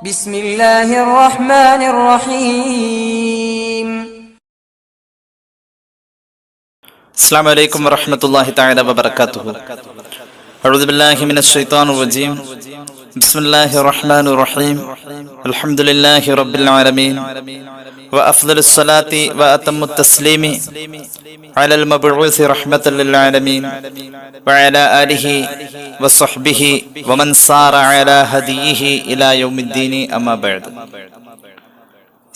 بسم الله الرحمن الرحيم. السلام عليكم ورحمة الله تعالى وبركاته. أعوذ بالله من الشيطان الرجيم. بسم الله الرحمن الرحيم الحمد لله رب العالمين وأفضل الصلاة وأتم التسليم على المبعوث رحمة للعالمين وعلى آله وصحبه ومن سار على هديه إلى يوم الدين أما بعد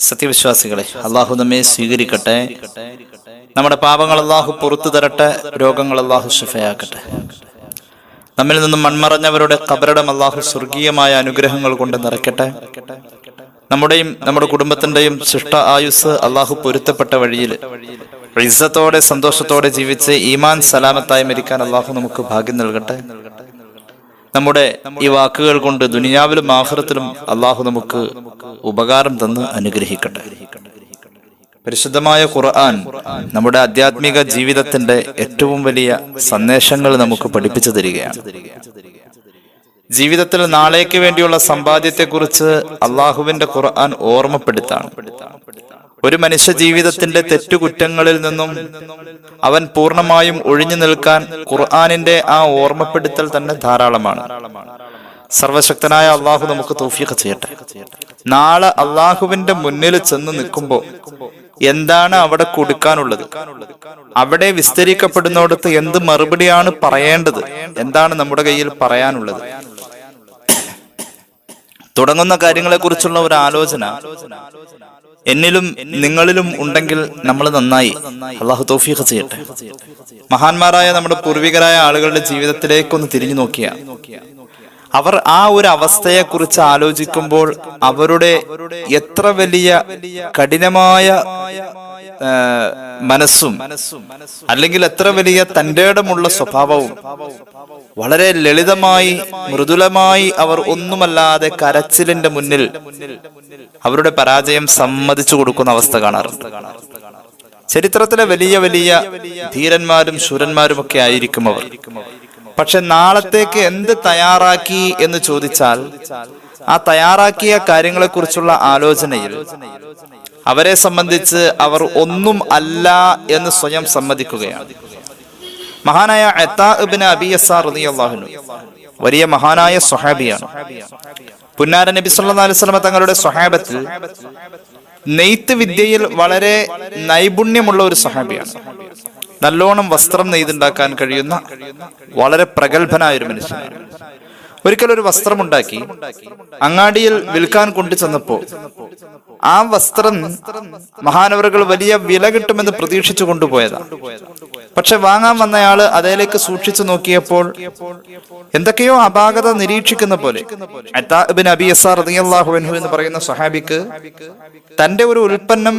സത്യവിശ്വാസികളെ അള്ളാഹു നമ്മെ സ്വീകരിക്കട്ടെ നമ്മുടെ പാപങ്ങൾ അള്ളാഹു പുറത്തു തരട്ടെ രോഗങ്ങൾ അള്ളാഹു ശിഫയാക്കട്ടെ നമ്മിൽ നിന്നും മൺമറഞ്ഞവരുടെ കബരടം അള്ളാഹു സ്വർഗീയമായ അനുഗ്രഹങ്ങൾ കൊണ്ട് നിറയ്ക്കട്ടെ. നമ്മുടെയും നമ്മുടെ കുടുംബത്തിന്റെയും ശിഷ്ട ആയുസ് അള്ളാഹു പൊരുത്തപ്പെട്ട വഴിയിൽ ഇസ്സത്തോടെ സന്തോഷത്തോടെ ജീവിച്ച് ഈമാൻ സലാമത്തായി മരിക്കാൻ അള്ളാഹു നമുക്ക് ഭാഗ്യം നൽകട്ടെ. നമ്മുടെ ഈ വാക്കുകൾ കൊണ്ട് ദുനിയാവിലും ആഹ്റത്തിലും അള്ളാഹു നമുക്ക് ഉപകാരം തന്ന് അനുഗ്രഹിക്കട്ടെ. പരിശുദ്ധമായ ഖുർആൻ നമ്മുടെ ആധ്യാത്മിക ജീവിതത്തിന്റെ ഏറ്റവും വലിയ സന്ദേശങ്ങൾ നമുക്ക് പഠിപ്പിച്ചു തരികയാണ്. ജീവിതത്തിൽ നാളേക്ക് വേണ്ടിയുള്ള സമ്പാദ്യത്തെക്കുറിച്ച് അള്ളാഹുവിന്റെ ഖുർആൻ ഓർമ്മപ്പെടുത്താണ്. ഒരു മനുഷ്യ ജീവിതത്തിന്റെ തെറ്റുകുറ്റങ്ങളിൽ നിന്നും അവൻ പൂർണമായും ഒഴിഞ്ഞു നിൽക്കാൻ ഖുർആാനിന്റെ ആ ഓർമ്മപ്പെടുത്തൽ തന്നെ ധാരാളമാണ്. സർവശക്തനായ അള്ളാഹു നമുക്ക് തൗഫീഖ് ചെയ്യട്ടെ. നാളെ അള്ളാഹുവിന്റെ മുന്നിൽ ചെന്ന് നിൽക്കുമ്പോൾ എന്താണ് അവിടെ കൊടുക്കാനുള്ളത്? അവിടെ വിസ്തരിക്കപ്പെടുന്നിടത്ത് എന്ത് മറുപടിയാണ് പറയേണ്ടത്? എന്താണ് നമ്മുടെ കയ്യിൽ പറയാനുള്ളത്? തുടങ്ങുന്ന കാര്യങ്ങളെ കുറിച്ചുള്ള ഒരു ആലോചന എന്നിലും നിങ്ങളിലും ഉണ്ടെങ്കിൽ നമ്മൾ നന്നായി. അള്ളാഹു തൗഫീഖ് ചെയ്യട്ടെ. മഹാന്മാരായ നമ്മുടെ പൂർവികരായ ആളുകളുടെ ജീവിതത്തിലേക്കൊന്ന് തിരിഞ്ഞു നോക്കിയ. അവർ ആ ഒരു അവസ്ഥയെ കുറിച്ച് ആലോചിക്കുമ്പോൾ അവരുടെ എത്ര വലിയ കഠിനമായ മനസ്സും അല്ലെങ്കിൽ എത്ര വലിയ തന്റെടമുള്ള സ്വഭാവവും വളരെ ലളിതമായി മൃദുലമായി അവർ ഒന്നുമല്ലാതെ കരച്ചിലിന്റെ മുന്നിൽ അവരുടെ പരാജയം സമ്മതിച്ചു കൊടുക്കുന്ന അവസ്ഥ കാണാറുണ്ട്. ചരിത്രത്തിലെ വലിയ വലിയ ധീരന്മാരും ശൂരന്മാരും ഒക്കെ ആയിരിക്കും അവർ. പക്ഷെ നാളത്തേക്ക് എന്ത് തയ്യാറാക്കി എന്ന് ചോദിച്ചാൽ ആ തയ്യാറാക്കിയ കാര്യങ്ങളെക്കുറിച്ചുള്ള ആലോചനയിൽ അവരെ സംബന്ധിച്ച് അവർ ഒന്നും അല്ല എന്ന് സ്വയം സമ്മതിക്കുകയാണ്. മഹാനായ അത്താ ഇബ്നു അബി റളിയല്ലാഹു അൻഹു വലിയ മഹാനായ സൊഹാബിയാണ് പുന്നാര നബി വസല്ലം തങ്ങളുടെ സൊഹാബത്തിൽ നെയ്ത്ത് വിദ്യയിൽ വളരെ നൈപുണ്യമുള്ള ഒരു സ്വഹാബിയാണ്. നല്ലോണം വസ്ത്രം നെയ്തുണ്ടാക്കാൻ കഴിയുന്ന വളരെ പ്രഗത്ഭനായ ഒരു മനുഷ്യനാണ്. ഒരിക്കൽ ഒരു വസ്ത്രമുണ്ടാക്കി അങ്ങാടിയിൽ വിൽക്കാൻ കൊണ്ടു ചെന്നപ്പോ ആ വസ്ത്രം മഹാനവറുകൾ വലിയ വില കിട്ടുമെന്ന് പ്രതീക്ഷിച്ചു കൊണ്ടുപോയതാ. പക്ഷെ വാങ്ങാൻ വന്നയാൾ അതിലേക്ക് സൂക്ഷിച്ചു നോക്കിയപ്പോൾ എന്തൊക്കെയോ അപാകത നിരീക്ഷിക്കുന്ന പോലെ എന്ന് പറയുന്ന സഹാബിക്ക് തന്റെ ഒരു ഉൽപ്പന്നം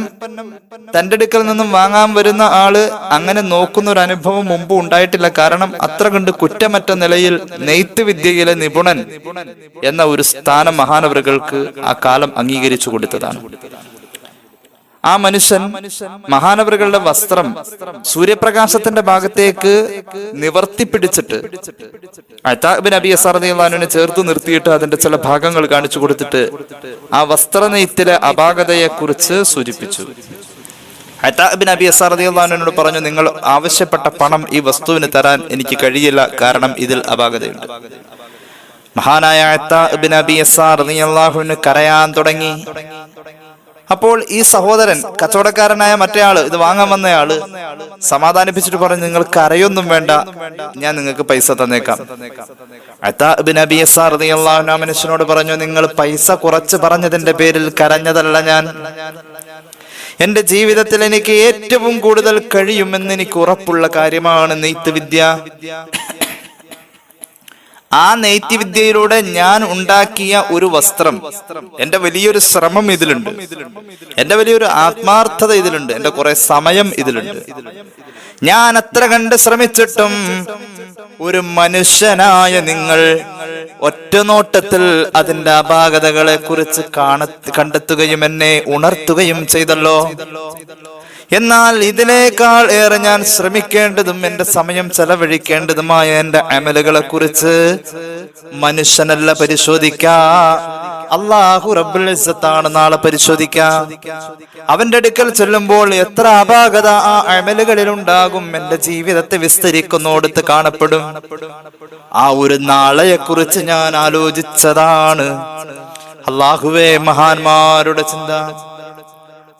തന്റെ അടുക്കൽ നിന്നും വാങ്ങാൻ വരുന്ന ആൾ അങ്ങനെ നോക്കുന്ന ഒരു അനുഭവം മുമ്പ് ഉണ്ടായിട്ടില്ല കാരണം അത്ര കണ്ട് കുറ്റമറ്റ നിലയിൽ നെയ്ത്ത് വിദ്യയിലെ നിപുണൻ എന്ന ഒരു സ്ഥാനം മഹാനവറുകൾക്ക് ആ കാലം അംഗീകരിച്ചു കൊടുത്തതാണ്. ആ മനുഷ്യൻ മഹാനവറുകളുടെ വസ്ത്രം സൂര്യപ്രകാശത്തിന്റെ ഭാഗത്തേക്ക് നിവർത്തി പിടിച്ചിട്ട് അത്താബിൻ അബി അസാറിനെ ചേർത്ത് നിർത്തിയിട്ട് അതിന്റെ ചില ഭാഗങ്ങൾ കാണിച്ചു കൊടുത്തിട്ട് ആ വസ്ത്രനെയ്ത്തിലെ അപാകതയെ കുറിച്ച് സൂചിപ്പിച്ചു. അത്താബിൻ അബി അസാറിനോട് പറഞ്ഞു നിങ്ങൾ ആവശ്യപ്പെട്ട പണം ഈ വസ്തുവിന് തരാൻ എനിക്ക് കഴിയില്ല കാരണം ഇതിൽ അപാകതയുണ്ട്. മഹാനായ കരയാൻ തുടങ്ങി. അപ്പോൾ ഈ സഹോദരൻ കച്ചവടക്കാരനായ മറ്റേയാൾ ഇത് വാങ്ങാൻ വന്നയാൾ സമാധാനിപ്പിച്ചിട്ട് പറഞ്ഞു നിങ്ങൾ കരയൊന്നും വേണ്ട ഞാൻ നിങ്ങൾക്ക് പൈസ തന്നേക്കാം. മനുഷ്യനോട് പറഞ്ഞു നിങ്ങൾ പൈസ കുറച്ച് പറഞ്ഞതിന്റെ പേരിൽ കരഞ്ഞതല്ല ഞാൻ. എന്റെ ജീവിതത്തിൽ എനിക്ക് ഏറ്റവും കൂടുതൽ കഴിയുമെന്ന് എനിക്ക് ഉറപ്പുള്ള കാര്യമാണ് നെയ്ത്ത് വിദ്യ. ആ നെയ്ത്ത് വിദ്യയിലൂടെ ഞാൻ ഉണ്ടാക്കിയ ഒരു വസ്ത്രം. എന്റെ വലിയൊരു ശ്രമം ഇതിലുണ്ട്. എന്റെ വലിയൊരു ആത്മാർത്ഥത ഇതിലുണ്ട്. എന്റെ കുറെ സമയം ഇതിലുണ്ട്. ഞാൻ അത്ര കണ്ട് ശ്രമിച്ചിട്ടും ഒരു മനുഷ്യനായ നിങ്ങൾ ഒറ്റ നോട്ടത്തിൽ അതിന്റെ അപാകതകളെ കുറിച്ച് കാണ കണ്ടെത്തുകയും എന്നെ ഉണർത്തുകയും ചെയ്തല്ലോ. എന്നാൽ ഇതിനേക്കാൾ ഏറെ ഞാൻ ശ്രമിക്കേണ്ടതും എന്റെ സമയം ചെലവഴിക്കേണ്ടതുമായ എന്റെ അമലുകളെ കുറിച്ച് മനുഷ്യനല്ല പരിശോധിക്കാ. അള്ളാഹു റബ്ബുൽ ഇസ്സത്താണ് നാളെ പരിശോധിക്ക. അവന്റെ അടുക്കൽ ചെല്ലുമ്പോൾ എത്ര അപാകത ആ അമലുകളിൽ ഉണ്ടാകും എന്റെ ജീവിതത്തെ വിസ്തരിക്കുന്നോടത്ത് കാണപ്പെടും. ആ ഒരു നാളെയെ കുറിച്ച് ഞാൻ ആലോചിച്ചതാണ്. അള്ളാഹുവേ മഹാന്മാരുടെ ചിന്ത.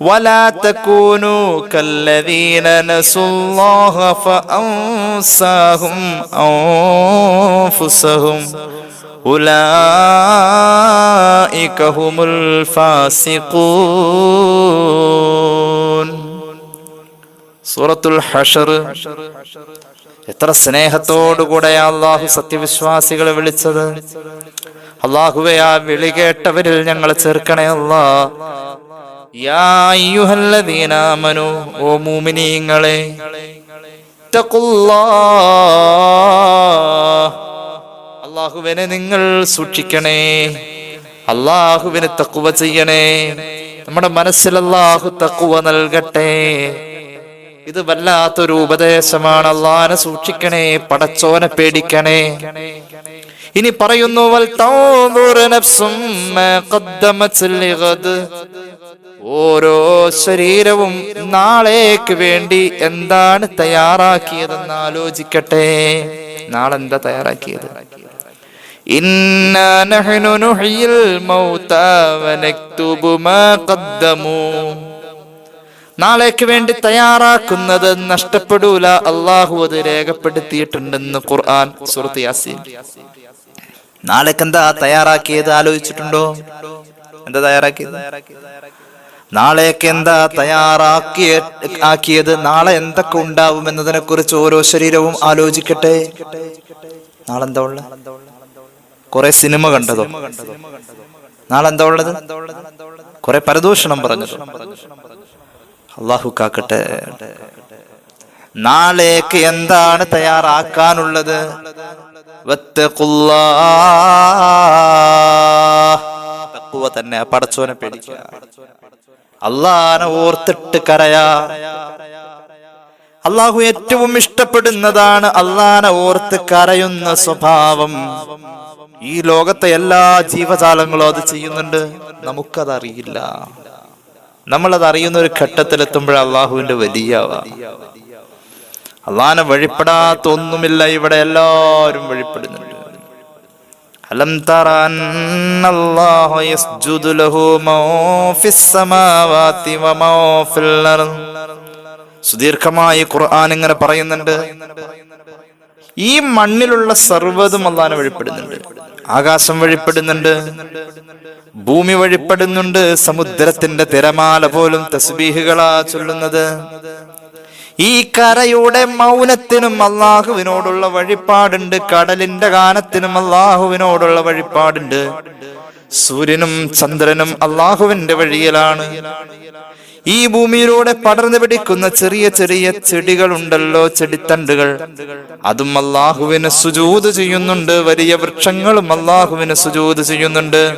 ولا تكونوا كالذين نسوا الله فأنساهم أنفسهم أولئك هم الفاسقون സൂറത്തുൽ ഹഷർ എത്ര സ്നേഹത്തോടുകൂടെ അള്ളാഹു സത്യവിശ്വാസികളെ വിളിച്ചത് അള്ളാഹുവെ ആ വിളി കേട്ടവരിൽ ഞങ്ങളെ ചേർക്കണേ അല്ലാ അള്ളാഹുവിനെ നിങ്ങൾ സൂക്ഷിക്കണേ അള്ളാഹുവിനെ തക്കുവ ചെയ്യണേ നമ്മുടെ മനസ്സിൽ അള്ളാഹു തക്കുവ നൽകട്ടെ. ഇത് വല്ലാത്തൊരു ഉപദേശമാണ് അള്ളാഹനെ സൂക്ഷിക്കണേ പടച്ചോനെ പേടിക്കണേ. ഇനി പറയുന്നു വൽ തൗദുറ നഫ്സും ഖദ്ദമത്. ഓരോ ശരീരവും നാളേക്ക് വേണ്ടി എന്താണ് തയ്യാറാക്കിയതെന്ന് ആലോചിക്കട്ടെ. നാളെ എന്താ തയ്യാറാക്കിയത് നാളേക്ക് വേണ്ടി തയ്യാറാക്കുന്നത് നഷ്ടപ്പെടൂല. അള്ളാഹു അത് രേഖപ്പെടുത്തിയിട്ടുണ്ടെന്ന് ഖുർആൻ സുഹൃത്ത് യാസീൻ. നാളേക്ക് എന്താ തയ്യാറാക്കിയത് ആലോചിച്ചിട്ടുണ്ടോ? എന്താ തയ്യാറാക്കിയത്? നാളേക്ക് എന്താ തയ്യാറാക്കിയ ആക്കിയത്? നാളെ എന്തൊക്കെ ഉണ്ടാവും എന്നതിനെ കുറിച്ച് ഓരോ ശരീരവും ആലോചിക്കട്ടെ. നാളെ എന്താ ഉള്ള കുറെ സിനിമ കണ്ടതോ? നാളെ എന്താ ഉള്ളത്? കുറെ പരദൂഷണം പറഞ്ഞത്? അള്ളാഹു കാക്കട്ടെ. നാളേക്ക് എന്താണ് തയ്യാറാക്കാനുള്ളത്? വത്തഖുല്ലാഹ്. തഖ്വ തന്നെ പടച്ചോനെ പേടിക്കുക. അള്ളാനെ ഓർത്തിട്ട് കരയാ. അള്ളാഹു ഏറ്റവും ഇഷ്ടപ്പെടുന്നതാണ് അള്ളാനെ ഓർത്ത് കരയുന്ന സ്വഭാവം. ഈ ലോകത്തെ എല്ലാ ജീവജാലങ്ങളും അത് ചെയ്യുന്നുണ്ട്. നമുക്കതറിയില്ല. നമ്മളത് അറിയുന്ന ഒരു ഘട്ടത്തിലെത്തുമ്പോൾ അള്ളാഹുവിന്റെ വലിയ അള്ളാനെ വഴിപ്പെടാത്ത ഒന്നുമില്ല. ഇവിടെ എല്ലാവരും വഴിപ്പെടുന്നുണ്ട്. അലം സുദീർഘമായി ഖുർആൻ ഇങ്ങനെ പറയുന്നുണ്ട്. ഈ മണ്ണിലുള്ള സർവതും അള്ളാനെ വഴിപ്പെടുന്നുണ്ട് ആകാശം വഴിപ്പെടുന്നുണ്ട് ഭൂമി വഴിപ്പെടുന്നുണ്ട് സമുദ്രത്തിന്റെ തിരമാല പോലും തസ്ബീഹുകളാ ചൊല്ലുന്നത്. ഈ കരയുടെ മൗനത്തിനും അള്ളാഹുവിനോടുള്ള വഴിപാടുണ്ട്. കടലിന്റെ ഗാനത്തിനും അള്ളാഹുവിനോടുള്ള വഴിപാടുണ്ട്. സൂര്യനും ചന്ദ്രനും അള്ളാഹുവിന്റെ വഴിയിലാണ്. ഈ ഭൂമിയിലൂടെ പടർന്നു പിടിക്കുന്ന ചെറിയ ചെറിയ ചെടികളുണ്ടല്ലോ ചെടിത്തണ്ടുകൾ. അതും അള്ളാഹുവിന് സുജൂത് ചെയ്യുന്നുണ്ട്. വലിയ വൃക്ഷങ്ങളും അള്ളാഹുവിന് സുജൂത് ചെയ്യുന്നുണ്ട്.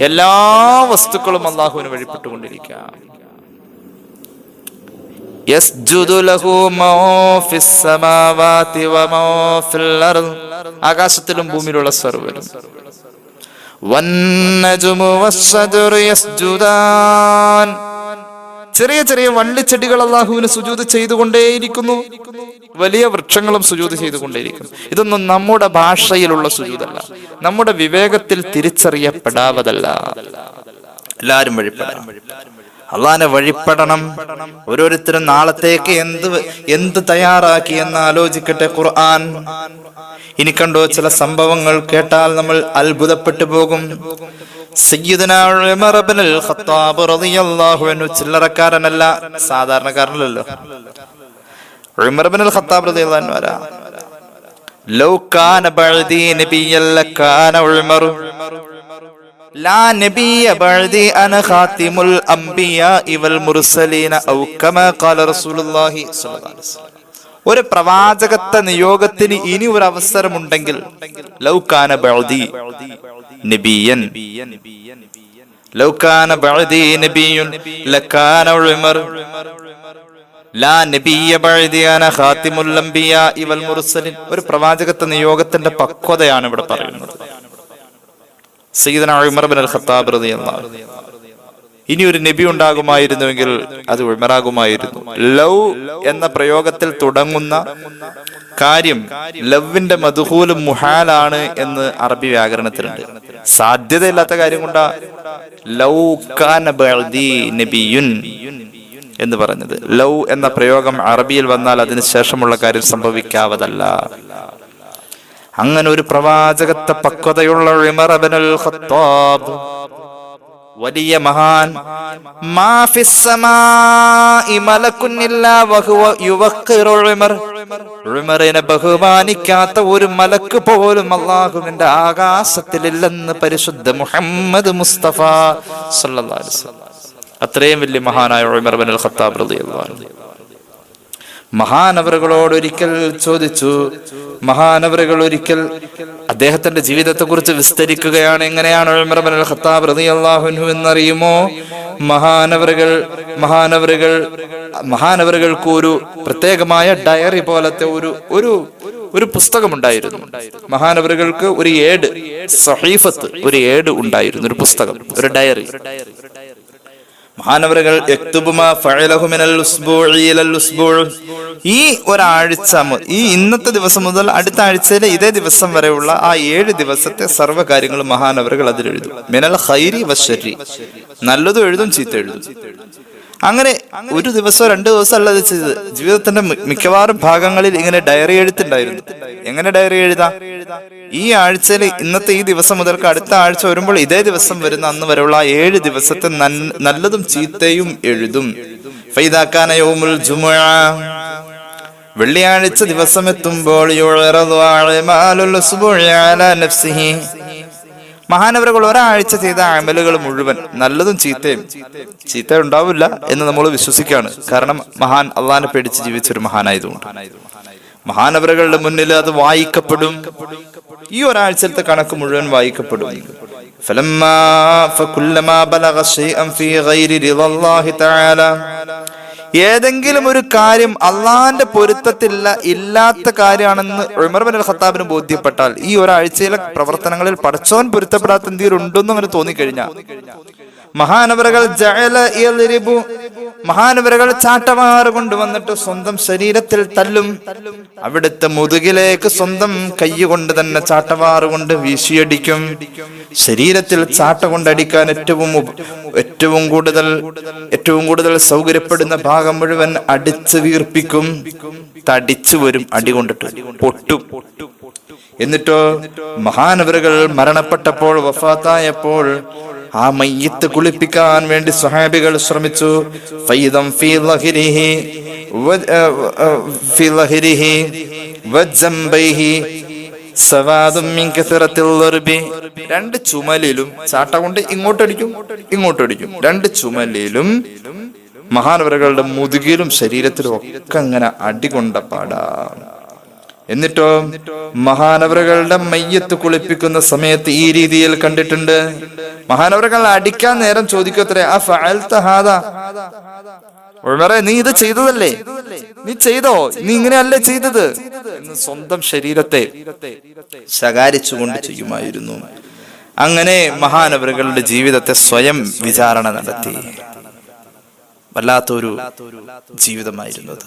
എല്ലാ വസ്തുക്കളും അള്ളാഹുവിന് വഴിപ്പെട്ടുകൊണ്ടിരിക്കുക ആകാശത്തിലും ഭൂമിയിലുള്ള സർവരും. ചെറിയ ചെറിയ വള്ളിച്ചെടികൾ അള്ളാഹുവിന് സുജൂത് ചെയ്തുകൊണ്ടേയിരിക്കുന്നു. വലിയ വൃക്ഷങ്ങളും സുജൂത് ചെയ്തുകൊണ്ടേയിരിക്കുന്നു. ഇതൊന്നും നമ്മുടെ ഭാഷയിലുള്ള സുജൂതല്ല. നമ്മുടെ വിവേകത്തിൽ തിരിച്ചറിയപ്പെടാവതല്ല. എല്ലാരും വഴിപ്പെടണം അള്ളാനെ വഴിപ്പെടണം. ഓരോരുത്തരും നാളത്തേക്ക് എന്ത് എന്ത് തയ്യാറാക്കി എന്ന് ആലോചിക്കട്ടെ ഖുർആൻ. ഇനി കണ്ടോ ചില സംഭവങ്ങൾ കേട്ടാൽ നമ്മൾ അത്ഭുതപ്പെട്ടു പോകും. ചില്ലറക്കാരനല്ല സാധാരണക്കാരനല്ലോ ഖത്താബ് ലൗ കാന ലാ നബിയ ബഅദി അന ഖാതിമുൽ അംബിയാഇ വൽ മുർസലീന ഔ കമാ ഖാല റസൂലുള്ളാഹി സ്വല്ലല്ലാഹി അലൈഹി വസല്ലം. ഒരു പ്രവാചകത്വ നിയോഗത്തിന് ഇനി ഒരു അവസരമുണ്ടെങ്കിൽ ലൗകാന ബഅദി നബിയൻ. ലൗകാന ബഅദി നബിയുൻ ലകാന ഉമർ ലാ നബിയ ഖാതിമുൽ ഒരു പ്രവാചകത്വ നിയോഗത്തിന്റെ പക്വതയാണ് ഇവിടെ പറയുന്നത്. സയ്യിദന ഉമർ ബിൻ അൽ ഖത്താബ് ഇനി ഒരു നബി ഉണ്ടാകുമായിരുന്നുവെങ്കിൽ അത് ഉമറാകുമായിരുന്നു. ലവ് എന്ന പ്രയോഗത്തിൽ തുടങ്ങുന്ന കാര്യം ലവിന്റെ മധുഹൂലും മുഹാലാണ് എന്ന് അറബി വ്യാകരണത്തിലുണ്ട്. സാധ്യതയില്ലാത്ത കാര്യം കൊണ്ടാ ലൗ നബിയുൻ എന്ന് പറഞ്ഞത്. ലൗ എന്ന പ്രയോഗം അറബിയിൽ വന്നാൽ അതിന് ശേഷമുള്ള കാര്യം സംഭവിക്കാവതല്ല. അങ്ങനെ ഒരു പ്രവാചകത്തെ പക്വതയുള്ള ഖത്താബ് വലിയ മഹാൻ. ബഹുമാനിക്കാത്ത ഒരു മലക്ക് പോലും അള്ളാഹുവിന്റെ ആകാശത്തിലില്ലെന്ന് പരിശുദ്ധ മുഹമ്മദ് മുസ്തഫ സല്ലല്ലാഹു അലൈഹി വസല്ലം. അത്രയും വലിയ മഹാനായ ഉമർ ഇബ്നുൽ ഖത്താബ് റളിയല്ലാഹു മഹാനവറുകളോട് ഒരിക്കൽ ചോദിച്ചു. മഹാനവറുകൾ ഒരിക്കൽ അദ്ദേഹത്തിന്റെ ജീവിതത്തെ കുറിച്ച് വിസ്തരിക്കുകയാണ്. എങ്ങനെയാണ് എന്നറിയുമോ? മഹാനവറുകൾ മഹാനവറുകൾ മഹാനവറുകൾക്ക് ഒരു പ്രത്യേകമായ ഡയറി പോലത്തെ ഒരു ഒരു ഒരു പുസ്തകമുണ്ടായിരുന്നു. മഹാനവറുകൾക്ക് ഒരു ഏട് സഹീഫത്ത് ഒരു ഏട് ഉണ്ടായിരുന്നു ഒരു പുസ്തകം ഒരു ഡയറി. മഹാനവറുകൾ. ഈ ഒരാഴ്ച ഈ ഇന്നത്തെ ദിവസം മുതൽ അടുത്ത ആഴ്ചയിലെ ഇതേ ദിവസം വരെയുള്ള ആ ഏഴ് ദിവസത്തെ സർവ കാര്യങ്ങളും മഹാനവറുകൾ അതിൽ മിനൽ ഖൈരി വശരി നല്ലതും എഴുതും ചീത്ത എഴുതും. അങ്ങനെ ഒരു ദിവസമോ രണ്ടു ദിവസം അല്ല ചെയ്തത്. ജീവിതത്തിന്റെ മിക്കവാറും ഭാഗങ്ങളിൽ ഇങ്ങനെ ഡയറി എഴുത്തുണ്ടായിരുന്നു. എങ്ങനെ ഡയറി എഴുതാം? ഈ ആഴ്ചയിൽ ഇന്നത്തെ ഈ ദിവസം മുതൽക്ക് അടുത്ത ആഴ്ച വരുമ്പോൾ ഇതേ ദിവസം വരുന്ന അന്ന് വരെയുള്ള ഏഴ് ദിവസത്തെ നല്ലതും ചീത്തയും എഴുതും. ഫൈദാക്കാന യൗമുൽ. വെള്ളിയാഴ്ച ദിവസം എത്തുമ്പോൾ യുഅറദു അഅമാലുൽ ഉസ്ബുഇ അലാ നഫ്സിഹി. മഹാനവറുകൾ ഒരാഴ്ച ചെയ്ത അമലുകൾ മുഴുവൻ നല്ലതും ചീത്തയും ചീത്ത ഉണ്ടാവില്ല എന്ന് നമ്മൾ വിശ്വസിക്കുകയാണ് കാരണം മഹാൻ അള്ളാനെ പേടിച്ച് ജീവിച്ച ഒരു മഹാനായതുകൊണ്ട് മഹാനവറുകളുടെ മുന്നിൽ അത് വായിക്കപ്പെടും ഈ ഒരാഴ്ചത്തെ കണക്ക് മുഴുവൻ വായിക്കപ്പെടും فلما فكلما بلغ شيئا في غير رضا الله تعالى ഏതെങ്കിലും ഒരു കാര്യം അള്ളാന്റെ പൊരുത്തത്തില്ല ഇല്ലാത്ത കാര്യമാണെന്ന് ഉമർ ബിൻ അൽ ഖത്താബിന് ബോധ്യപ്പെട്ടാൽ ഈ ഒരാഴ്ചയിലെ പ്രവർത്തനങ്ങളിൽ പടച്ചോൻ പൊരുത്തപ്പെടാത്ത എന്തെങ്കിലും ഉണ്ടെന്ന് അവന് തോന്നിക്കഴിഞ്ഞാൽ. മഹാനവരകൾ മഹാനവരകൾ ചാട്ടമാറ് കൊണ്ടുവന്നിട്ട് സ്വന്തം ശരീരത്തിൽ തല്ലും. അവിടുത്തെ മുതുകിലേക്ക് സ്വന്തം കൈകൊണ്ട് തന്നെ ചാട്ടവാറ് കൊണ്ട് വീശിയടിക്കും. ശരീരത്തിൽ ചാട്ട കൊണ്ടടിക്കാൻ ഏറ്റവും ഏറ്റവും കൂടുതൽ ഏറ്റവും കൂടുതൽ സൗകര്യപ്പെടുന്ന ഭാഗം മുഴുവൻ അടിച്ചു വീർപ്പിക്കും. തടിച്ചു വരും അടി കൊണ്ടിട്ട്. പൊട്ടും. എന്നിട്ടോ മഹാനവരകൾ മരണപ്പെട്ടപ്പോൾ വഫാത്തായപ്പോൾ ആ മയ്യത്ത് കുളിപ്പിക്കാൻ വേണ്ടി സ്വഹാബികൾ ശ്രമിച്ചു. ഫൈദം ഫീ ലഹിരിഹി ഫീ ലഹിരിഹി വജംബൈഹി സവാദും. രണ്ട് ചുമലിലും ചാട്ട കൊണ്ട് ഇങ്ങോട്ടടിക്കും ഇങ്ങോട്ടടിക്കും. രണ്ട് ചുമലിലും മഹാനവരകളുടെ മുതുകിലും ശരീരത്തിലും ഒക്കെ അങ്ങനെ അടികൊണ്ട പാടാം. എന്നിട്ടോ മഹാനവറുകളുടെ മയ്യത്ത് കുളിപ്പിക്കുന്ന സമയത്ത് ഈ രീതിയിൽ കണ്ടിട്ടുണ്ട്. മഹാനവറുകൾ അടിക്കാൻ നേരം ചോദിക്കത്രേ ആ ഫഅൽത ഹാദാ? ഉമറെ നീ ഇത് ചെയ്തതല്ലേ? നീ ചെയ്തോ? നീ ഇങ്ങനെയല്ലേ ചെയ്തത്? എന്ന് സ്വന്തം ശരീരത്തെ ശകാരിച്ചുകൊണ്ട് ചെയ്യുമായിരുന്നു. അങ്ങനെ മഹാനവറുകളുടെ ജീവിതത്തെ സ്വയം വിചാരണ നടത്തി. വല്ലാത്തൊരു ജീവിതമായിരുന്നു അത്.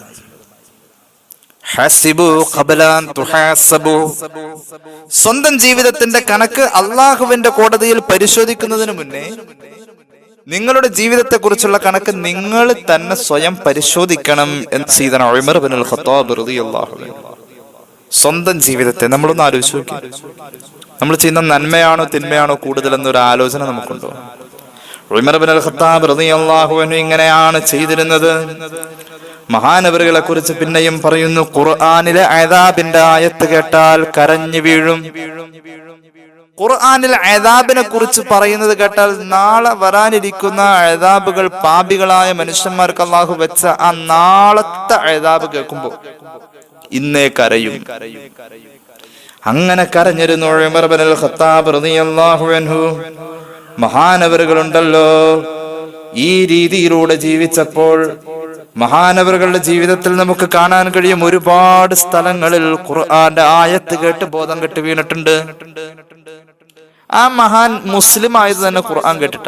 സ്വന്തം ജീവിതത്തിന്റെ കണക്ക് അള്ളാഹുവിന്റെ കോടതിയിൽ പരിശോധിക്കുന്നതിന് മുന്നേ നിങ്ങളുടെ ജീവിതത്തെ കുറിച്ചുള്ള കണക്ക് നിങ്ങൾ തന്നെ സ്വയം പരിശോധിക്കണം എന്ന് സീതന ബിൻ ഖത്താബ്. സ്വന്തം ജീവിതത്തെ നമ്മളൊന്ന് ആലോചിച്ച് നമ്മൾ ചെയ്യുന്ന നന്മയാണോ തിന്മയാണോ കൂടുതൽ എന്നൊരു ആലോചന നമുക്കുണ്ടോ? ഖത്താബ് ഇങ്ങനെയാണ് ചെയ്തിരുന്നത്. മഹാനവറുകളെ കുറിച്ച് പിന്നെയും പറയുന്നു ഖുർആാനിലെ അയദാബിന്റെ ആയത്ത് കേട്ടാൽ കരഞ്ഞു വീഴും. ഖുർആാനിലെ അയദാബിനെ കുറിച്ച് പറയുന്നത് കേട്ടാൽ നാളെ വരാനിരിക്കുന്ന അയദാബുകൾ പാപികളായ മനുഷ്യന്മാർക്ക് അള്ളാഹു വെച്ച ആ നാളത്തെ അയദാബ് കേൾക്കുമ്പോൾ ഇന്നേ കരയും. അങ്ങനെ കരഞ്ഞിരുന്നു ഖത്താബ് റളിയല്ലാഹു അൻഹു. മഹാനവറുകളുണ്ടല്ലോ. ഈ രീതിയിലൂടെ ജീവിച്ചപ്പോൾ മഹാനവറുകളുടെ ജീവിതത്തിൽ നമുക്ക് കാണാൻ കഴിയും ഒരുപാട് സ്ഥലങ്ങളിൽ ഖുർആന്റെ ആയത്ത് കേട്ട് ബോധം കെട്ട് വീണിട്ടുണ്ട്. ആ മഹാൻ മുസ്ലിം ആയത് തന്നെ ഖുർആൻ കേട്ടിട്ട.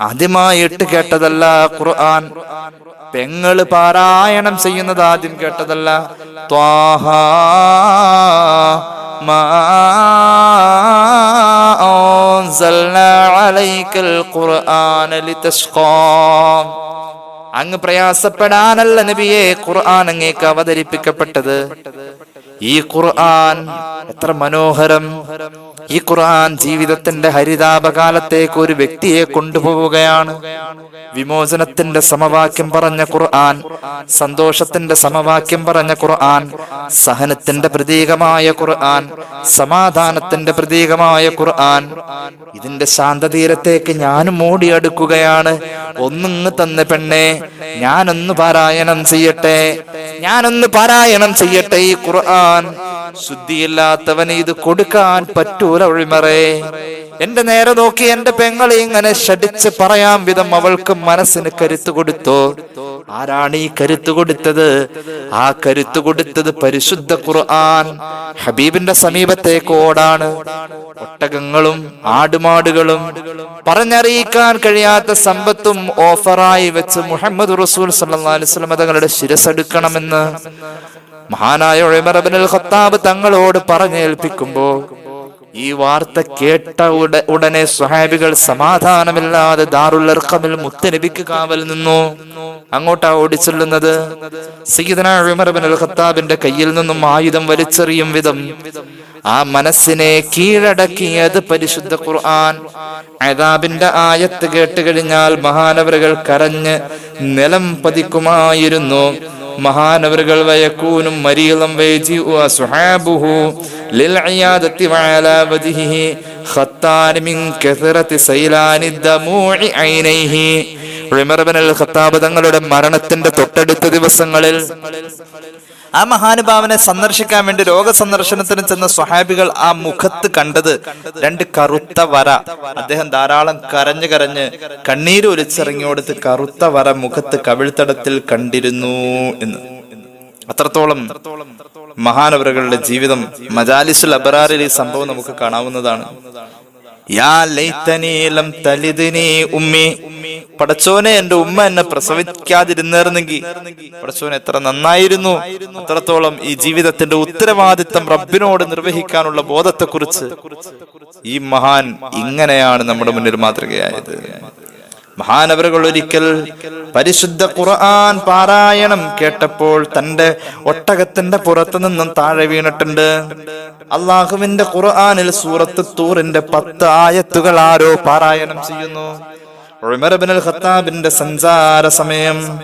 ആദ്യമായിട്ട് കേട്ടതല്ല ഖുർആൻ. പെങ്ങൾ പാരായണം ചെയ്യുന്നത് ആദ്യം കേട്ടതല്ല. ത്വാഹ മാ أنزلنا عليك القرآن لتشقى അങ്ങ് പ്രയാസപ്പെടാനല്ല നബിയെ ഖുർആൻ അങ്ങേക്ക് അവതരിപ്പിക്കപ്പെട്ടത് ഈ ഖുർആൻ എത്ര മനോഹരം ഈ ഖുർആൻ ജീവിതത്തിന്റെ ഹരിതാപകാലത്തേക്ക് ഒരു വ്യക്തിയെ കൊണ്ടുപോവുകയാണ്. വിമോചനത്തിന്റെ സമവാക്യം പറഞ്ഞ ഖുർആൻ സന്തോഷത്തിന്റെ സമവാക്യം പറഞ്ഞ ഖുർആൻ സഹനത്തിന്റെ പ്രതീകമായ ഖുർആൻ സമാധാനത്തിന്റെ പ്രതീകമായ ഖുർആൻ. ഇതിന്റെ ശാന്തതീരത്തേക്ക് ഞാനും ഓടിയെടുക്കുകയാണ് ഒന്നിങ്ങ് തന്ന പെണ്ണെ ഞാനൊന്ന് പാരായണം ചെയ്യട്ടെ ഞാനൊന്ന് പാരായണം ചെയ്യട്ടെ ഈ ഖുർആൻ. ശുദ്ധിയില്ലാത്തവന് ഇത് കൊടുക്കാൻ പറ്റൂല ഒഴിമറേ എന്റെ നേരെ നോക്കി എന്റെ പെങ്ങളെ ഇങ്ങനെ ഷടിച്ച് പറയാം വിധം അവൾക്ക് മനസ്സിന് കരുത്തു കൊടുത്തു. ആരാണ് ഈ കരുത്തു കൊടുത്തത്? ആ കരുത്തു കൊടുത്തത് പരിശുദ്ധ ഖുർആൻ. ഹബീബിന്റെ സമീപത്തേക്ക് ഓടാണ് ഒട്ടകങ്ങളും ആടുമാടുകളും. പറഞ്ഞറിയിക്കാൻ കഴിയാത്ത സമ്പത്തും ഓഫറായി വെച്ച് മുഹമ്മദ് റസൂൽ വസല്ലം തങ്ങളുടെ ശിരസെടുക്കണമെന്ന് മഹാനായ ഇബ്നുൽ ഖത്താബ് തങ്ങളോട് പറഞ്ഞേൽപ്പിക്കുമ്പോ ഈ വാർത്ത കേട്ട ഉട ഉടനെ സ്വഹാബികൾ സമാധാനമില്ലാതെ ദാറുൽ അർഖമിൽ മുത്തനബിക്ക് കാവൽ നിന്നു. അങ്ങോട്ടാ ഓടിച്ചെല്ലുന്നത്. സീതന ഉമർ അൽ ഖത്താബിന്റെ കയ്യിൽ നിന്നും ആയുധം വലിച്ചെറിയും വിധം ആ മനസ്സിനെ കീഴടക്കിയത് പരിശുദ്ധ ഖുർആൻ. അതാബിന്റെ ആയത്ത് കേട്ട് കഴിഞ്ഞാൽ മഹാനവറുകൾ കരഞ്ഞ് നിലം പതിക്കുമായിരുന്നു. മഹാനവറുകൾ വയക്കൂനും മരീളം വൈജി സുഹാബുഹു ഖത്താൻ മിൻ കസറത്തി ദമൂഇ ഐനൈഹി. തങ്ങളുടെ മരണത്തിന്റെ തൊട്ടടുത്ത ദിവസങ്ങളിൽ ആ മഹാനുഭാവനെ സന്ദർശിക്കാൻ വേണ്ടി രോഗസന്ദർശനത്തിന് ചെന്ന സ്വഹാബികൾ ആ മുഖത്ത് കണ്ടത് രണ്ട് കറുത്ത വര. അദ്ദേഹം ധാരാളം കരഞ്ഞു കരഞ്ഞ് കണ്ണീര് ഒലിച്ചിറങ്ങിയോടുത്ത് കറുത്ത വര മുഖത്ത് കവിഴ്ത്തടത്തിൽ കണ്ടിരുന്നു എന്ന്. അത്രത്തോളം മഹാനവറുകളുടെ ജീവിതം മജാലിസുൽ അബറാറിൽ ഈ സംഭവം നമുക്ക് കാണാവുന്നതാണ്. ഉമ്മി. പടച്ചോനെ എന്റെ ഉമ്മ എന്നെ പ്രസവിക്കാതിരുന്നേർന്നെങ്കിൽ പടച്ചോനെ എത്ര നന്നായിരുന്നു. അത്രത്തോളം ഈ ജീവിതത്തിന്റെ ഉത്തരവാദിത്തം റബ്ബിനോട് നിർവഹിക്കാനുള്ള ബോധത്തെക്കുറിച്ച് ഈ മഹാൻ ഇങ്ങനെയാണ് നമ്മുടെ മുന്നിൽ മാതൃകയായത്. മഹാനവറുകൾ ഒരിക്കൽ പരിശുദ്ധ ഖുർആൻ പാരായണം കേട്ടപ്പോൾ തന്റെ ഒട്ടകത്തിന്റെ പുറത്തു നിന്നും താഴെ വീണിട്ടുണ്ട്. അള്ളാഹുവിന്റെ ഖുർആനിൽ സൂറത്ത് തൂറിന്റെ പത്ത് ആയത്തുകൾ ആരോ പാരായണം ചെയ്യുന്നു. ഖത്താബിന്റെ സഞ്ചാര സമയം.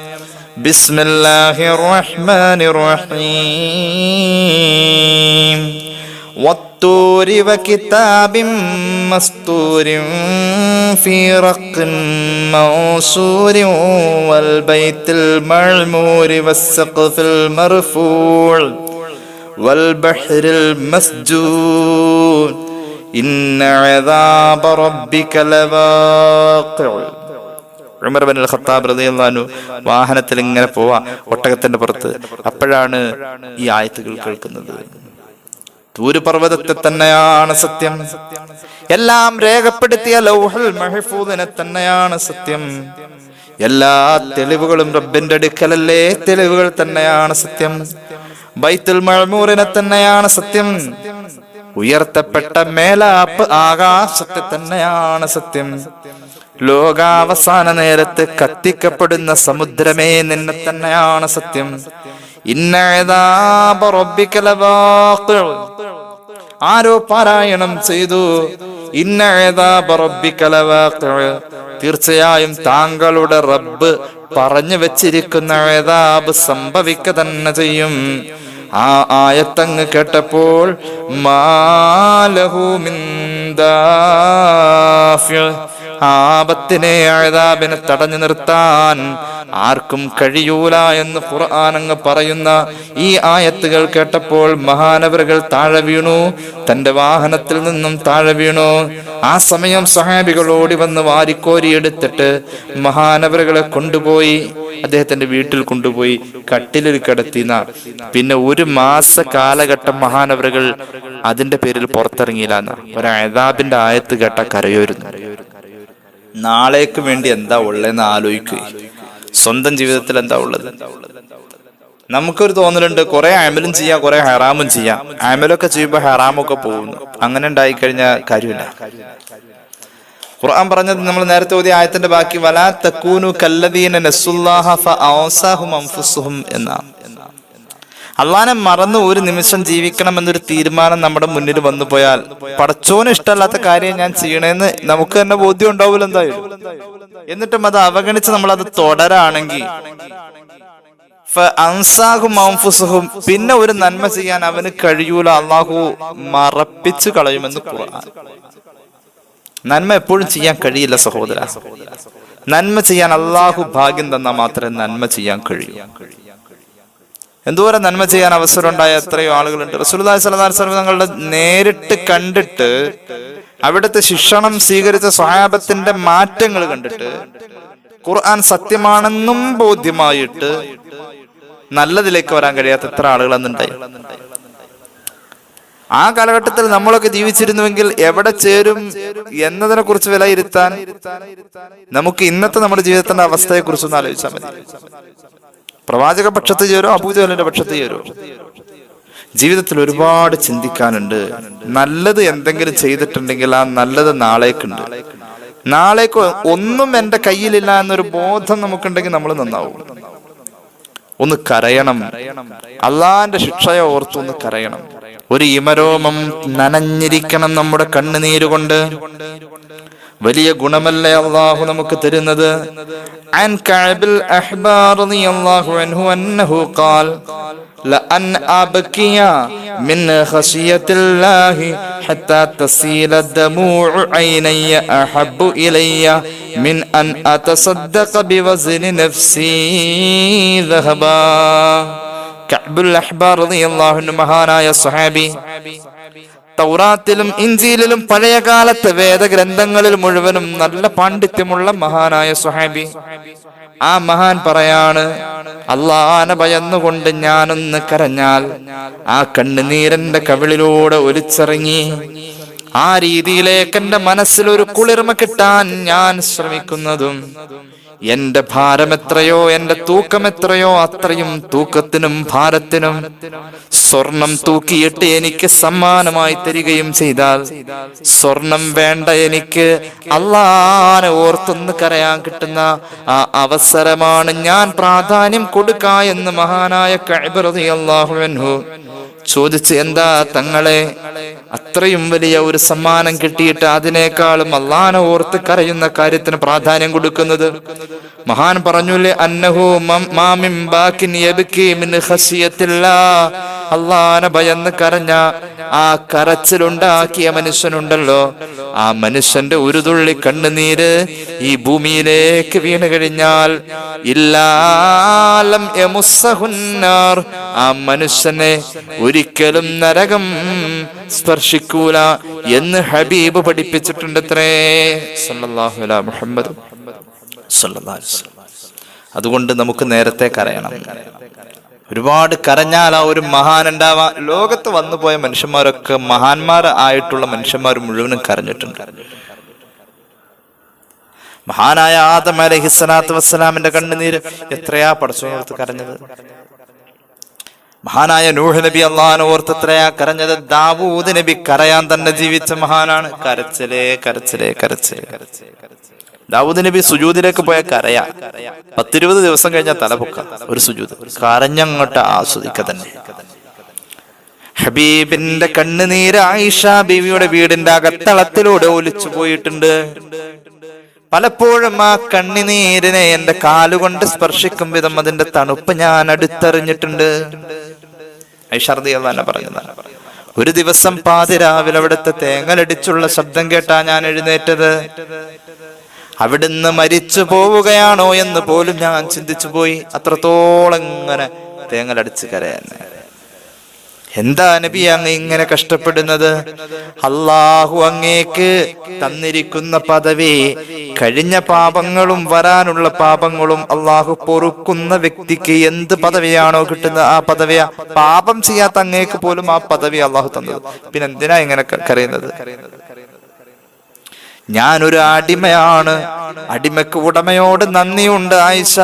ബിസ്മില്ലാഹിർ റഹ്മാനിർ റഹീം. والطور وكتاب مستور في رق منصور والبيت المعمور والسقف المرفوع والبحر المسجور إن عذاب ربك لواقع ഉമർ ബൻ അൽ ഖത്താബ് റളിയല്ലാഹു വാഹനത്തിൽ ഇങ്ങനെ പോവാ ഒട്ടകത്തിന്റെ പുറത്ത് അപ്പോഴാണ് ഈ ആയത്തുകൾ കേൾക്കുന്നത് തൂര് പർവതത്തെ തന്നെയാണ് സത്യം. എല്ലാം രേഖപ്പെടുത്തിയ ലൗഹൽ മഹഫൂദിനെ തന്നെയാണ് സത്യം. എല്ലാ തെളിവുകളും റബ്ബിന്റെ അടുക്കലല്ലേ? തെളിവുകൾ തന്നെയാണ് സത്യം. ബൈത്തുൽ മഴമൂറിനെ തന്നെയാണ് സത്യം. ഉയർത്തപ്പെട്ട മേലാപ്പ് ആകാശത്തെ തന്നെയാണ് സത്യം. ലോകാവസാന നേരത്ത് കത്തിക്കപ്പെടുന്ന സമുദ്രമേ നിന്നെ തന്നെയാണ് സത്യം. ആരോ പാരായണം ചെയ്തു. തീർച്ചയായും താങ്കളുടെ റബ്ബ് പറഞ്ഞു വെച്ചിരിക്കുന്ന ഏതാബ് സംഭവിക്ക തന്നെ ചെയ്യും ആ ആയത്തങ്ങ് കേട്ടപ്പോൾ മാലഹു മിൻ ദാഫിഅ്. ആപത്തിനെ അഴതാബിനെ തടഞ്ഞു നിർത്താൻ ആർക്കും കഴിയൂല എന്ന് ഖുർആൻ അങ്ങ് പറയുന്ന ഈ ആയത്തുകൾ കേട്ടപ്പോൾ മഹാനവറുകൾ താഴെ വീണു തന്റെ വാഹനത്തിൽ നിന്നും താഴെ വീണു. ആ സമയം സഹാബികൾ ഓടി വന്ന് വാരിക്കോരി എടുത്തിട്ട് മഹാനവറുകളെ കൊണ്ടുപോയി അദ്ദേഹത്തിന്റെ വീട്ടിൽ കൊണ്ടുപോയി കട്ടിലിൽ കിടത്തിന പിന്നെ ഒരു മാസ കാലഘട്ടം മഹാനവറുകൾ അതിന്റെ പേരിൽ പുറത്തിറങ്ങിയില്ല ഒരു അഴതാബിന്റെ ആയത്ത് കേട്ട കരയോരുന്നു. നാളേക്ക് വേണ്ടി എന്താ ഉള്ളതെന്ന് ആലോചിക്കുക സ്വന്തം ജീവിതത്തിൽ എന്താ ഉള്ളത്? നമുക്കൊരു തോന്നലുണ്ട് കുറെ അമലും ചെയ്യാം കുറെ ഹറാമും ചെയ്യാം. അമലൊക്കെ ചെയ്യുമ്പോൾ ഹറാമൊക്കെ പോകുന്നു. അങ്ങനെ ഉണ്ടായി കഴിഞ്ഞാൽ കാര്യമില്ല. ഖുർആൻ പറഞ്ഞത് നമ്മൾ നേരത്തെ ഓതിയ ആയത്തിന്റെ ബാക്കി വലാ തക്കൂനു കല്ലദീന നസുല്ലാഹ ഫഅവസാഹും അൻഫുസുഹും എന്നാണ്. അള്ളാനെ മറന്ന് ഒരു നിമിഷം ജീവിക്കണം എന്നൊരു തീരുമാനം നമ്മുടെ മുന്നിൽ വന്നു പോയാൽ പടച്ചോന് ഇഷ്ടമല്ലാത്ത കാര്യം ഞാൻ ചെയ്യണേന്ന് നമുക്ക് തന്നെ ബോധ്യം ഉണ്ടാവില്ല എന്തായാലും. എന്നിട്ടും അത് അവഗണിച്ച് നമ്മൾ അത് തുടരാണെങ്കിൽ പിന്നെ ഒരു നന്മ ചെയ്യാൻ അവന് കഴിയൂല. അള്ളാഹു മറപ്പിച്ചു കളയുമെന്ന് ഖുർആൻ. നന്മ എപ്പോഴും ചെയ്യാൻ കഴിയില്ല സഹോദര. നന്മ ചെയ്യാൻ അള്ളാഹു ഭാഗ്യം തന്നാൽ മാത്രമേ നന്മ ചെയ്യാൻ കഴിയൂ. എന്തോരം നന്മ ചെയ്യാൻ അവസരം ഉണ്ടായ എത്രയോ ആളുകളുണ്ട്. സ്വല്ലല്ലാഹു അലൈഹി വസല്ലം തങ്ങളുടെ നേരിട്ട് കണ്ടിട്ട് അവിടുത്തെ ശിക്ഷണം സ്വീകരിച്ച സ്വഹാബത്തിന്റെ മാറ്റങ്ങൾ കണ്ടിട്ട് ഖുർആൻ സത്യമാണെന്നും ബോധ്യമായിട്ട് നല്ലതിലേക്ക് വരാൻ കഴിയാത്ത എത്ര ആളുകൾ അന്നുണ്ടായി ആ കാലഘട്ടത്തിൽ നമ്മളൊക്കെ ജീവിച്ചിരുന്നുവെങ്കിൽ എവിടെ ചേരും എന്നതിനെ കുറിച്ച് വിലയിരുത്താൻ നമുക്ക് ഇന്നത്തെ നമ്മുടെ ജീവിതത്തിന്റെ അവസ്ഥയെ കുറിച്ചൊന്ന് ആലോചിച്ചാൽ മതി. പ്രവാചക പക്ഷത്ത് ചേരോ അബൂജഹലിന്റെ പക്ഷത്ത് ചേരോ. ജീവിതത്തിൽ ഒരുപാട് ചിന്തിക്കാനുണ്ട്. നല്ലത് എന്തെങ്കിലും ചെയ്തിട്ടുണ്ടെങ്കിൽ ആ നല്ലത് നാളേക്കുണ്ട്. നാളേക്ക് ഒന്നും എന്റെ കയ്യിലില്ല എന്നൊരു ബോധം നമുക്കുണ്ടെങ്കിൽ നമ്മൾ നന്നാവും. ഒന്ന് കരയണം. അള്ളാന്റെ ശിക്ഷയെ ഓർത്ത് ഒന്ന് കരയണം. ഒരു ഇമരോമം നനഞ്ഞിരിക്കണം നമ്മുടെ കണ്ണുനീരുകൊണ്ട് വലിയ ഗുണമല്ലേ അള്ളാഹു നമുക്ക് തരുന്നത് عن كعب الأحبار رضي الله عنه أنه قال لأن أبكي من خشية الله حتى تسيل دموع عيني أحب إلي من أن أتصدق بوزن نفسي ذهبا കഅബുൽ അഹ്ബാർ റളിയല്ലാഹു മഹാനായ സ്വഹാബി. തൗറാത്തിലും ഇഞ്ചിയിലും പഴയകാലത്തെ വേദഗ്രന്ഥങ്ങളിൽ മുഴുവനും നല്ല പാണ്ഡിത്യമുള്ള മഹാനായ സുഹാബി ആ മഹാൻ പറയാണ് അള്ളാന ഭയന്നുകൊണ്ട് ഞാനൊന്ന് കരഞ്ഞാൽ ആ കണ്ണുനീരന്റെ കവിളിലൂടെ ഒലിച്ചിറങ്ങി ആ രീതിയിലേക്ക് മനസ്സിൽ ഒരു കുളിർമ കിട്ടാൻ ഞാൻ ശ്രമിക്കുന്നതും എന്റെ ഭാരം എത്രയോ എന്റെ തൂക്കം എത്രയോ അത്രയും തൂക്കത്തിനും ഭാരത്തിനും സ്വർണം തൂക്കിയിട്ട് എനിക്ക് സമ്മാനമായി തരികയും ചെയ്താൽ സ്വർണം വേണ്ട എനിക്ക് അള്ളാനെ ഓർത്തൊന്ന് കരയാൻ കിട്ടുന്ന ആ അവസരമാണ് ഞാൻ പ്രാധാന്യം കൊടുക്ക എന്ന് മഹാനായ കഅബ് അള്ളാഹു അൻഹു ചോദിച്ച് എന്താ തങ്ങളെ അത്രയും വലിയ ഒരു സമ്മാനം കിട്ടിയിട്ട് അതിനേക്കാളും അള്ളാനെ ഓർത്ത് കരയുന്ന കാര്യത്തിന് പ്രാധാന്യം കൊടുക്കുന്നത്. മഹാൻ പറഞ്ഞുല്ലേ അന്നഹു മാമിൻ ബാക്കിൻ യബ്കി ഭയന്ന് കരഞ്ഞ ആ കരച്ചിലുണ്ടാക്കിയ മനുഷ്യനുണ്ടല്ലോ. ആ മനുഷ്യന്റെ ഒരു തുള്ളി കണ്ണുനീര് ഈ ഭൂമിയിലേക്ക് വീണു കഴിഞ്ഞാൽ ഇല്ലാലം ആ മനുഷ്യനെ ഒരിക്കലും നരകം സ്പർശിക്കൂല എന്ന് ഹബീബ് പഠിപ്പിച്ചിട്ടുണ്ട് അത്രേ മുഹമ്മദ്. അതുകൊണ്ട് നമുക്ക് നേരത്തെ കരയണം. ഒരുപാട് കരഞ്ഞാൽ ആ ഒരു മഹാൻ ഉണ്ടാവാ ലോകത്ത് വന്നുപോയ മനുഷ്യന്മാരൊക്കെ മഹാന്മാർ ആയിട്ടുള്ള മനുഷ്യന്മാർ മുഴുവനും കരഞ്ഞിട്ടുണ്ട്. മഹാനായ ആദം അലഹിസ്സലാത്തു വസ്സലാമിന്റെ കണ്ണുനീര് എത്രയാ പടച്ചോർത്ത് കരഞ്ഞത്? മഹാനായ നൂഹ് നബി അള്ളഹാൻ ഓർത്ത് എത്രയാ കരഞ്ഞത്? ദാവൂദ് നബി കരയാൻ തന്നെ ജീവിച്ച മഹാനാണ്. കരച്ചിലേ കരച്ചിലേ കരച്ചിലേ. ദാവൂദ് നബി സുജൂദിലേക്ക് പോയ കരയാ. പത്തിരുപത് ദിവസം കഴിഞ്ഞ തലപൊക്ക ഒരു സുജൂദ് കരഞ്ഞങ്ങോട്ട് ആസ്വദിക്ക തന്നെ. ഹബീബിന്റെ കണ്ണുനീര് ആയിഷ ബീവിയുടെ വീടിന്റെ അകത്തളത്തിലൂടെ ഒലിച്ചു പോയിട്ടുണ്ട്. പലപ്പോഴും ആ കണ്ണിനീരിനെ എന്റെ കാലുകൊണ്ട് സ്പർശിക്കും വിധം അതിന്റെ തണുപ്പ് ഞാൻ അടുത്തറിഞ്ഞിട്ടുണ്ട്. ഐഷർദി അള്ളാനെ പറഞ്ഞതാണ് ഒരു ദിവസം പാതിരാവിലെ അവിടുത്തെ തേങ്ങലടിച്ചുള്ള ശബ്ദം കേട്ടാ ഞാൻ എഴുന്നേറ്റത്. അവിടുന്ന് മരിച്ചു പോവുകയാണോ എന്ന് പോലും ഞാൻ ചിന്തിച്ചു പോയി. അത്രത്തോളം ഇങ്ങനെ തേങ്ങലടിച്ച് കരയാൻ എന്താ നബി അങ്ങ് ഇങ്ങനെ കഷ്ടപ്പെടുന്നത്? അള്ളാഹു അങ്ങേക്ക് തന്നിരിക്കുന്ന പദവി കഴിഞ്ഞ പാപങ്ങളും വരാനുള്ള പാപങ്ങളും അള്ളാഹു പൊറുക്കുന്ന വ്യക്തിക്ക് എന്ത് പദവിയാണോ കിട്ടുന്നത്? ആ പദവിയാ പാപം ചെയ്യാത്ത അങ്ങേക്ക് പോലും ആ പദവി അള്ളാഹു തന്നത്. പിന്നെ എന്തിനാ ഇങ്ങനെ കരയുന്നത്? ഞാനൊരു അടിമയാണ്. അടിമക്ക് ഉടമയോട് നന്ദിയുണ്ട് ആയിഷ.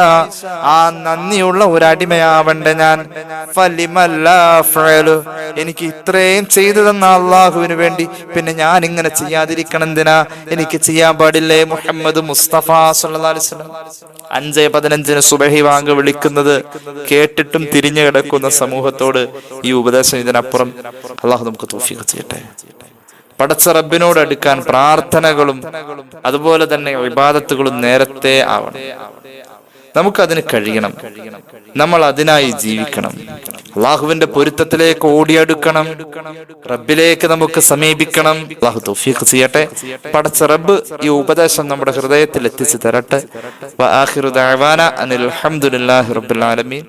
ആ നന്ദിയുള്ള ഒരു അടിമയാവണ്ട ഞാൻ. എനിക്ക് ഇത്രയും ചെയ്തു തന്ന അള്ളാഹുവിന് വേണ്ടി പിന്നെ ഞാൻ ഇങ്ങനെ ചെയ്യാതിരിക്കണം എന്തിനാ? എനിക്ക് ചെയ്യാൻ പാടില്ലേ? മുഹമ്മദ് മുസ്തഫ വസല്ലം. അഞ്ച് പതിനഞ്ചിന് സുബഹി വാങ്ക് വിളിക്കുന്നത് കേട്ടിട്ടും തിരിഞ്ഞു കിടക്കുന്ന സമൂഹത്തോട് ഈ ഉപദേശം ഇതിനപ്പുറം. അള്ളാഹു നമുക്ക് തോഫിക്ക് ചെയ്യട്ടെ. പടച്ച റബ്ബിനോട് അടുക്കാൻ പ്രാർത്ഥനകളും അതുപോലെ തന്നെ വിവാദത്തുകളും നേരത്തെ ആവണം. നമുക്കതിന് കഴിയണം. നമ്മൾ അതിനായി ജീവിക്കണം. അള്ളാഹുവിന്റെ പൊരുത്തത്തിലേക്ക് ഓടിയെടുക്കണം. റബ്ബിലേക്ക് നമുക്ക് സമീപിക്കണം. അള്ളാഹു തൗഫീഖ് ചെയ്യട്ടെ. പടച്ച റബ്ബ് ഈ ഉപദേശം നമ്മുടെ ഹൃദയത്തിൽ എത്തിച്ചു തരട്ടെ. അനിൽ ആലമീൻ.